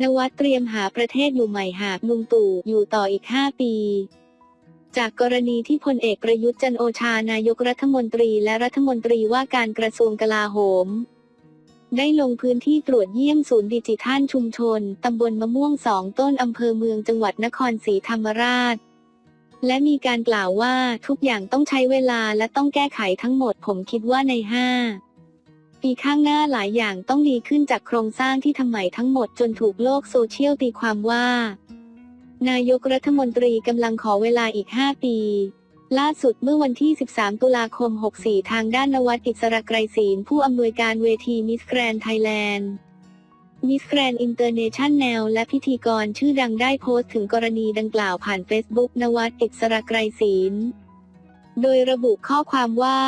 นวัดเตรียมหาประเทศอยู่ใหม่หากลุงตู่อยู่ต่ออีก 5 ปี จากกรณีที่พลเอกประยุทธ์จันโอชานายกรัฐมนตรีและรัฐมนตรีว่าการกระทรวงกลาโหม ได้ลงพื้นที่ตรวจเยี่ยมศูนย์ดิจิทัลชุมชน ตำบลมะม่วงสองต้นอำเภอเมืองจังหวัดนครศรีธรรมราช และมีการกล่าวว่าทุกอย่างต้องใช้เวลาและต้องแก้ไขทั้งหมดผมคิดว่าใน5 ปีข้างหน้าหลายอย่างต้องดีขึ้นจากโครงสร้างที่ทำใหม่ทั้งหมดจนถูกโลกโซเชียลตีความว่า นายกรัฐมนตรีกำลังขอเวลาอีก 5 ปี ล่าสุดเมื่อวันที่ 13 ตุลาคม 64 ทางด้านนวัดอิสระไกรศีลผู้อำนวยการเวทีมิสแกรนไทยแลนด์มิสแกรนอินเตอร์เนชั่นแนลและพิธีกรชื่อดังได้โพสต์ถึงกรณีดังกล่าวผ่านเฟซบุ๊กนวัดอิสระไกรศีล โดยระบุข้อความว่า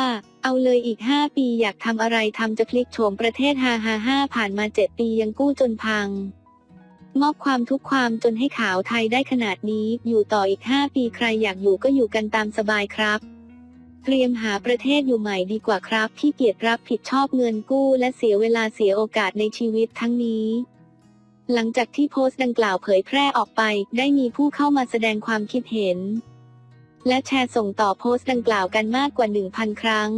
เอาเลยอีก 5 ปีอยากทำอะไรทำจะพลิกโฉมประเทศฮาฮาฮาผ่านมา 7 ปียังกู้จนพัง มอบความทุกความจนให้ขาวไทยได้ขนาดนี้ อยู่ต่ออีก 5 ปีใครอยากอยู่ก็อยู่กันตามสบายครับเตรียมหาประเทศอยู่ใหม่ดีกว่าครับที่เกียรติรับผิดชอบเงินกู้และเสียเวลาเสียโอกาสในชีวิตทั้งนี้ หลังจากที่โพสต์ดังกล่าวเผยแพร่ออกไป ได้มีผู้เข้ามาแสดงความคิดเห็น และแชร์ส่งต่อโพสต์ดังกล่าวกันมากกว่า 1,000 ครั้ง